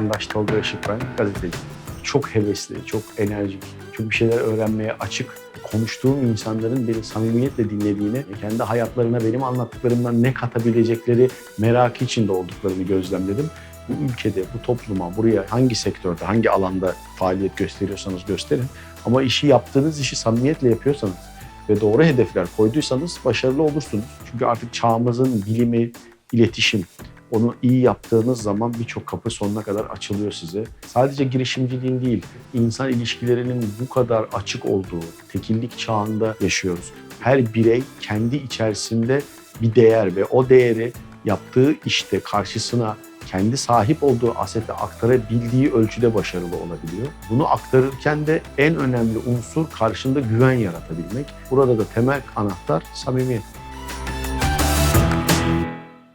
Candaş Tolga Işık ben, gazeteci. Çok hevesli, çok enerjik, çok bir şeyler öğrenmeye açık. Konuştuğum insanların beni samimiyetle dinlediğini, kendi hayatlarına benim anlattıklarımdan ne katabilecekleri merakı içinde olduklarını gözlemledim. Bu ülkede, bu topluma, buraya hangi sektörde, hangi alanda faaliyet gösteriyorsanız gösterin. Ama işi yaptığınız işi samimiyetle yapıyorsanız ve doğru hedefler koyduysanız başarılı olursunuz. Çünkü artık çağımızın bilimi, iletişim, onu iyi yaptığınız zaman birçok kapı sonuna kadar açılıyor size. Sadece girişimciliğin değil, insan ilişkilerinin bu kadar açık olduğu tekillik çağında yaşıyoruz. Her birey kendi içerisinde bir değer ve o değeri yaptığı işte karşısına kendi sahip olduğu asete aktarabildiği ölçüde başarılı olabiliyor. Bunu aktarırken de en önemli unsur karşında güven yaratabilmek. Burada da temel anahtar samimiyet.